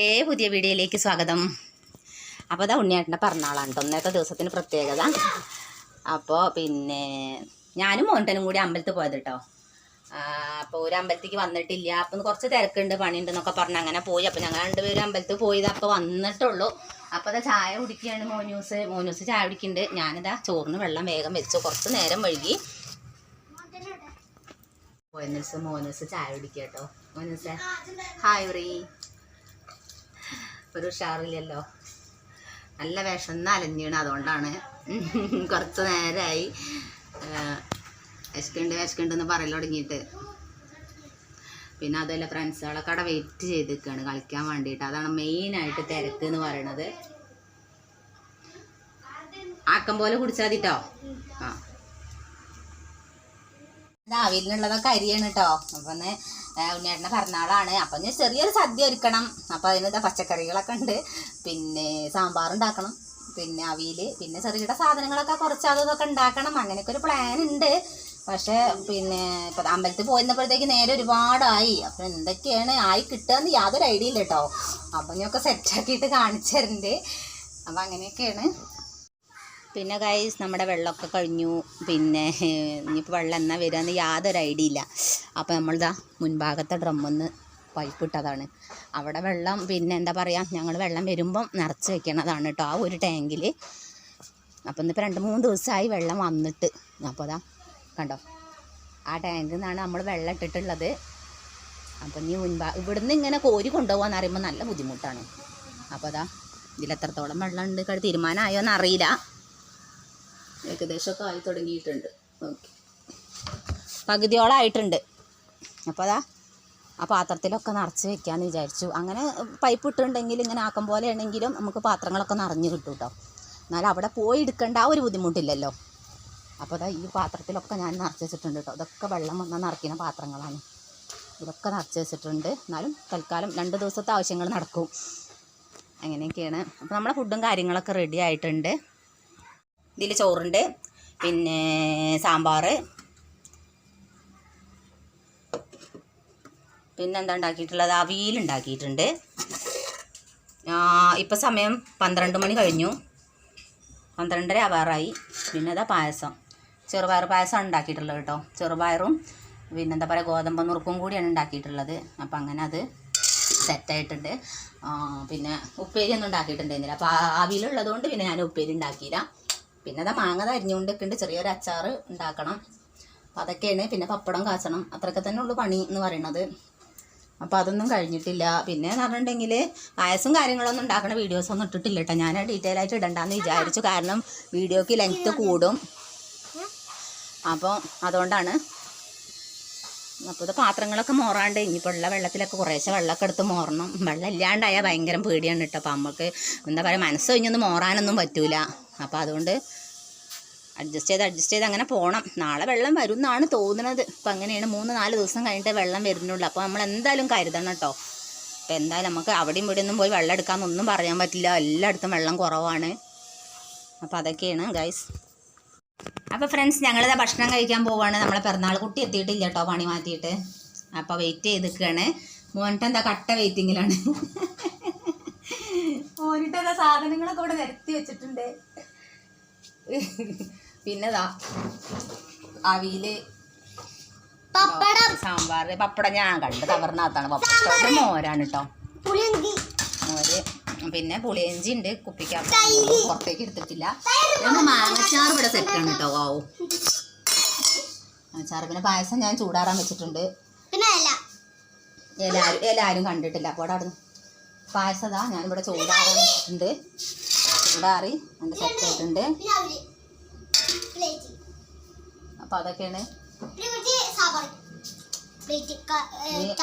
ഏ പുതിയ വീഡിയോയിലേക്ക് സ്വാഗതം. അപ്പോൾ അതാ ഉണ്ണിയേട്ടന്റെ പിറന്നാളാണ് ഒന്നേക്കെ ദിവസത്തിന് പ്രത്യേകത. അപ്പോൾ പിന്നെ ഞാനും മോണ്ടനും കൂടി അമ്പലത്തിൽ പോയത് കേട്ടോ. അപ്പോൾ ഒരു അമ്പലത്തേക്ക് വന്നിട്ടില്ല. അപ്പം കുറച്ച് തിരക്കുണ്ട് പണിയുണ്ട് എന്നൊക്കെ പറഞ്ഞ് അങ്ങനെ പോയി. അപ്പോൾ ഞങ്ങൾ രണ്ടുപേരും അമ്പലത്തിൽ പോയത്. അപ്പോൾ വന്നിട്ടുള്ളൂ. അപ്പോൾ അതാ ചായ കുടിക്കുകയാണ്. മോനൂസ് മോനൂസ് ചായ കുടിക്കുന്നുണ്ട്. ഞാനിതാ ചോറിന് വെള്ളം വേഗം വെച്ചു. കുറച്ച് നേരം വഴുകി മോനൂസ് മോനൂസ് ചായ കുടിക്കുക കേട്ടോ. മോനൂസ് ഹായ് റീ ഒരു ഉഷാറില്ലല്ലോ നല്ല വിഷം അലഞ്ഞീണ് അതുകൊണ്ടാണ്. കുറച്ച് നേരമായി വിശക്കുണ്ട് വിശക്കുണ്ട് എന്ന് പറയൽ തുടങ്ങിയിട്ട്. പിന്നെ അതുപോലെ ഫ്രണ്ട്സുകളൊക്കെ അവിടെ വെയിറ്റ് ചെയ്ത് നിൽക്കുകയാണ് കളിക്കാൻ വേണ്ടിയിട്ട്. അതാണ് മെയിനായിട്ട് തിരക്ക് എന്ന് പറയണത്. ആക്കം പോലെ കുടിച്ചാൽ മതിട്ടോ ആ. രാവിലിനുള്ളതൊക്കെ അരിയാണ് കേട്ടോ അപ്പൊ ഉണ്ണിയേട്ടന്റെ പിറന്നാളാണ്. അപ്പൊ ഞാൻ ചെറിയൊരു സദ്യ ഒരുക്കണം. അപ്പൊ അതിന് പച്ചക്കറികളൊക്കെ ഉണ്ട്. പിന്നെ സാമ്പാർ ഉണ്ടാക്കണം. പിന്നെ അവിയിൽ പിന്നെ ചെറുകിട സാധനങ്ങളൊക്കെ കുറച്ച് അതൊക്കെ ഉണ്ടാക്കണം. അങ്ങനെയൊക്കെ ഒരു പ്ലാൻ ഉണ്ട്. പക്ഷേ പിന്നെ ഇപ്പൊ അമ്പലത്തിൽ പോയിരുന്നപ്പോഴത്തേക്ക് നേരെ ഒരുപാടായി. അപ്പൊ എന്തൊക്കെയാണ്? ആയി കിട്ടുകയെന്ന് യാതൊരു ഐഡിയ ഇല്ല കേട്ടോ. അപ്പൊ ഞാനൊക്കെ സെറ്റാക്കിയിട്ട് കാണിച്ചു തരണ്ട്. അപ്പൊ അങ്ങനെയൊക്കെയാണ്. പിന്നെ ഗൈസ് നമ്മുടെ വെള്ളമൊക്കെ കഴിഞ്ഞു. പിന്നെ ഇനിയിപ്പോൾ വെള്ളം എന്നാ വരികയെന്ന് യാതൊരു ഐഡിയ ഇല്ല. അപ്പോൾ നമ്മളിതാ മുൻഭാഗത്തെ ഡ്രമ്മൊന്ന് പൈപ്പ് ഇട്ടതാണ്. അവിടെ വെള്ളം പിന്നെ എന്താ പറയുക ഞങ്ങൾ വെള്ളം വരുമ്പം നിറച്ച് വെക്കണതാണ് കേട്ടോ ആ ഒരു ടാങ്കിൽ അപ്പോൾ ഇന്നിപ്പോൾ രണ്ട് മൂന്ന് ദിവസമായി വെള്ളം വന്നിട്ട്. അപ്പോൾ അതാ കണ്ടോ? ആ ടാങ്കിൽ നിന്നാണ് നമ്മൾ വെള്ളം ഇട്ടിട്ടുള്ളത്. അപ്പം ഇനി മുൻപാ ഇവിടുന്ന് ഇങ്ങനെ കോരി കൊണ്ടുപോകാന്ന് പറയുമ്പോൾ നല്ല ബുദ്ധിമുട്ടാണ്. അപ്പോൾ അതാ ഇതിലെത്രത്തോളം വെള്ളം ഉണ്ട് തീരുമാനമായോ എന്നറിയില്ല ഏകദേശമൊക്കെ ആയി തുടങ്ങിയിട്ടുണ്ട്. ഓക്കെ. പകുതിയോളം ആയിട്ടുണ്ട് അപ്പോൾ അതാ ആ പാത്രത്തിലൊക്കെ നിറച്ച് വെക്കാമെന്ന് വിചാരിച്ചു. അങ്ങനെ പൈപ്പ് ഇട്ടിട്ടുണ്ടെങ്കിൽ ഇങ്ങനെ ആക്കം പോലെ ആണെങ്കിലും നമുക്ക് പാത്രങ്ങളൊക്കെ നിറഞ്ഞ് കിട്ടും കേട്ടോ എന്നാലും അവിടെ പോയി എടുക്കേണ്ട ആ ഒരു ബുദ്ധിമുട്ടില്ലല്ലോ. അപ്പോൾ അതാ ഈ പാത്രത്തിലൊക്കെ ഞാൻ നിറച്ച് വെച്ചിട്ടുണ്ട് കേട്ടോ ഇതൊക്കെ വെള്ളം വന്നാൽ നിറയ്ക്കുന്ന പാത്രങ്ങളാണ്. ഇതൊക്കെ നിറച്ച് വെച്ചിട്ടുണ്ട്. എന്നാലും തൽക്കാലം രണ്ട് ദിവസത്തെ ആവശ്യങ്ങൾ നടക്കും. അങ്ങനെയൊക്കെയാണ്. അപ്പോൾ നമ്മുടെ ഫുഡും കാര്യങ്ങളൊക്കെ റെഡി ആയിട്ടുണ്ട്. ഇതിൽ ചോറുണ്ട് പിന്നെ സാമ്പാർ പിന്നെ എന്താ ഉണ്ടാക്കിയിട്ടുള്ളത്? അവിയൽ ഉണ്ടാക്കിയിട്ടുണ്ട്. ഇപ്പം സമയം പന്ത്രണ്ട് മണി കഴിഞ്ഞു. പന്ത്രണ്ടര ആവാറായി. പിന്നെ അതാ പായസം. ചെറുപയർ പായസമാണ് ഉണ്ടാക്കിയിട്ടുള്ളത് കേട്ടോ. ചെറുപയറും പിന്നെ എന്താ പറയുക ഗോതമ്പ് നുറുക്കും കൂടിയാണ് ഉണ്ടാക്കിയിട്ടുള്ളത്. അപ്പം അങ്ങനെ അത് സെറ്റായിട്ടുണ്ട് പിന്നെ ഉപ്പേരി ഒന്നും ഉണ്ടാക്കിയിട്ടുണ്ടായിരുന്നില്ല. അപ്പോൾ അവിയിലുള്ളത് കൊണ്ട് പിന്നെ ഞാൻ ഉപ്പേരി ഉണ്ടാക്കിയില്ല. പിന്നെ അതാ മാങ്ങ അരിഞ്ഞുകൊണ്ടിട്ടുണ്ട് ചെറിയൊരു അച്ചാർ ഉണ്ടാക്കണം. അപ്പം അതൊക്കെയാണ് പിന്നെ പപ്പടം കാച്ചണം. അത്രയൊക്കെ തന്നെ ഉള്ളു പണി എന്ന് പറയുന്നത് അപ്പോൾ അതൊന്നും കഴിഞ്ഞിട്ടില്ല. പിന്നെ എന്ന് പറഞ്ഞിട്ടുണ്ടെങ്കിൽ പായസം കാര്യങ്ങളൊന്നും ഉണ്ടാക്കണ വീഡിയോസ് ഒന്നും ഇട്ടിട്ടില്ല കേട്ടോ ഞാൻ ഡീറ്റെയിൽ ആയിട്ട് ഇടണ്ടെന്ന് വിചാരിച്ചു. കാരണം വീഡിയോക്ക് ലെങ്ത്ത് കൂടും. അപ്പോൾ അതുകൊണ്ടാണ് അപ്പോൾ ഇത് പാത്രങ്ങളൊക്കെ മോറാണ്ട്. ഇനിയിപ്പോൾ ഉള്ള വെള്ളത്തിലൊക്കെ കുറേശ്ശെ വെള്ളമൊക്കെ എടുത്ത് മോറണം. വെള്ളം ഇല്ലാണ്ടായാൽ ഭയങ്കര പേടിയാണ് കേട്ടോ അപ്പോൾ നമുക്ക് എന്താ പറയുക മനസ്സ് കഴിഞ്ഞൊന്നും മോറാനൊന്നും പറ്റൂല. അപ്പോൾ അതുകൊണ്ട് അഡ്ജസ്റ്റ് ചെയ്ത് അഡ്ജസ്റ്റ് ചെയ്ത് അങ്ങനെ പോകണം നാളെ വെള്ളം വരും എന്നാണ് തോന്നുന്നത് ഇപ്പം അങ്ങനെയാണ് മൂന്ന് നാല് ദിവസം കഴിഞ്ഞിട്ട് വെള്ളം വരുന്നുള്ളൂ. അപ്പോൾ നമ്മൾ എന്തായാലും കരുതണം കേട്ടോ അപ്പോൾ എന്തായാലും നമുക്ക് അവിടെയും ഇവിടെ ഒന്നും പോയി വെള്ളം എടുക്കാമെന്നൊന്നും പറയാൻ പറ്റില്ല. എല്ലായിടത്തും വെള്ളം കുറവാണ്. അപ്പോൾ അതൊക്കെയാണ് ഗൈസ് അപ്പോൾ ഫ്രണ്ട്സ് ഞങ്ങളിതാ ഭക്ഷണം കഴിക്കാൻ പോവാണ്. നമ്മളെ പിറന്നാൾ കുട്ടി എത്തിയിട്ടില്ല കേട്ടോ പണി മാറ്റിയിട്ട്. അപ്പോൾ വെയിറ്റ് ചെയ്ത് നിൽക്കുകയാണ് മോനിട്ട് എന്താ കട്ട വെയിറ്റിങ്ങിലാണ് മോനിട്ട് എന്താ സാധനങ്ങളൊക്കെ ഇവിടെ നിരത്തി വെച്ചിട്ടുണ്ട്. പിന്നെതാ അവിയിൽ സാമ്പാർ പപ്പടം ഞാൻ കണ്ട് തവർന്നാത്താണ് പപ്പടം മോരാണ് കേട്ടോ മോര്. പിന്നെ പുളിയഞ്ചി ഉണ്ട് കുപ്പിക്കകത്ത് പുറത്തേക്ക് എടുത്തിട്ടില്ല. പിന്നെ മാങ്ങച്ചാർ സെറ്റ് ആണ് കേട്ടോ. വാവു. മാങ്ങച്ചാർ പിന്നെ പായസം ഞാൻ ചൂടാറാൻ വെച്ചിട്ടുണ്ട്. എല്ലാരും എല്ലാരും കണ്ടിട്ടില്ല. അപ്പോൾ അവിടെ അവിടെ പായസം ഇതാ. ഞാനിവിടെ ചൂടാറാൻ വെച്ചിട്ടുണ്ട്. ചൂടാറി അതിന്റെ സെറ്റ് ആയിട്ടുണ്ട്. അപ്പോൾ അതൊക്കെയാണ്.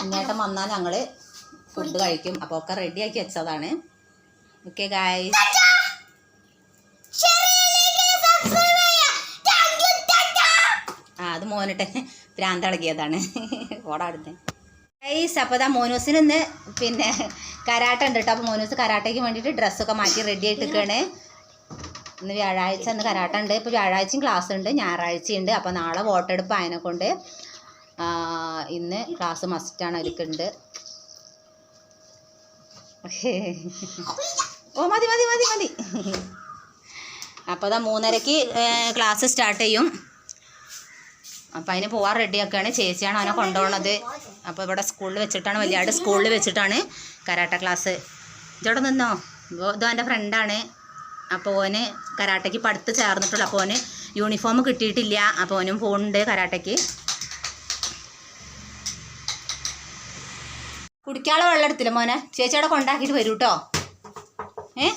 ഇങ്ങോട്ടം വന്നാൽ ഞങ്ങൾ ഫുഡ് കഴിക്കും. അപ്പോൾ ഒക്കെ റെഡിയാക്കി വെച്ചതാണ്. ഓക്കെ ഗായ് ആ അത് മോനിട്ട് ഭ്രാന്തളകിയതാണ് ഓടാടുന്നത് ഗൈസ് അപ്പോൾ ദാ മോനൂസിന് ഇന്ന് പിന്നെ കരാട്ട ഉണ്ട് കേട്ടോ അപ്പോൾ മോനൂസ് കരാട്ടയ്ക്ക് വേണ്ടിയിട്ട് ഡ്രസ്സൊക്കെ മാറ്റി റെഡി ആയിട്ട് നിൽക്കുകയാണ് ഇന്ന് വ്യാഴാഴ്ച ഇന്ന് കരാട്ട ഉണ്ട്. ഇപ്പോൾ വ്യാഴാഴ്ചയും ക്ലാസ് ഉണ്ട്. ഞായറാഴ്ചയുണ്ട് അപ്പോൾ നാളെ വോട്ടെടുപ്പ് ആയതിനെ കൊണ്ട് ഇന്ന് ക്ലാസ് മസ്റ്റാണ് അവർക്കുണ്ട് ഓ മതി മതി മതി മതി. അപ്പോൾ അതാ മൂന്നരക്ക് ക്ലാസ് സ്റ്റാർട്ട് ചെയ്യും. അപ്പോൾ അതിന് പോവാൻ റെഡിയാക്കുകയാണ് ചേച്ചിയാണ് അവനെ കൊണ്ടുപോകണത് അപ്പോൾ ഇവിടെ സ്കൂളിൽ വെച്ചിട്ടാണ് വലിയാട് സ്കൂളിൽ വെച്ചിട്ടാണ് കരാട്ട ക്ലാസ് ഇതോടെ നിന്നോ? ഇതോ എന്റെ ഫ്രണ്ടാണ് അപ്പോൾ ഓന് കരാട്ടയ്ക്ക് പഠിത്ത് ചേർന്നിട്ടുള്ളൂ. അപ്പോൾ ഓന് യൂണിഫോം കിട്ടിയിട്ടില്ല. അപ്പോൾ ഓനും പോകുന്നുണ്ട് കരാട്ടയ്ക്ക്. കുടിക്കാനുള്ള വെള്ളം എടുത്തില്ല മോനെ? ചേച്ചിയുടെ കൊണ്ടാക്കിയിട്ട് വരൂ കേട്ടോ ഏ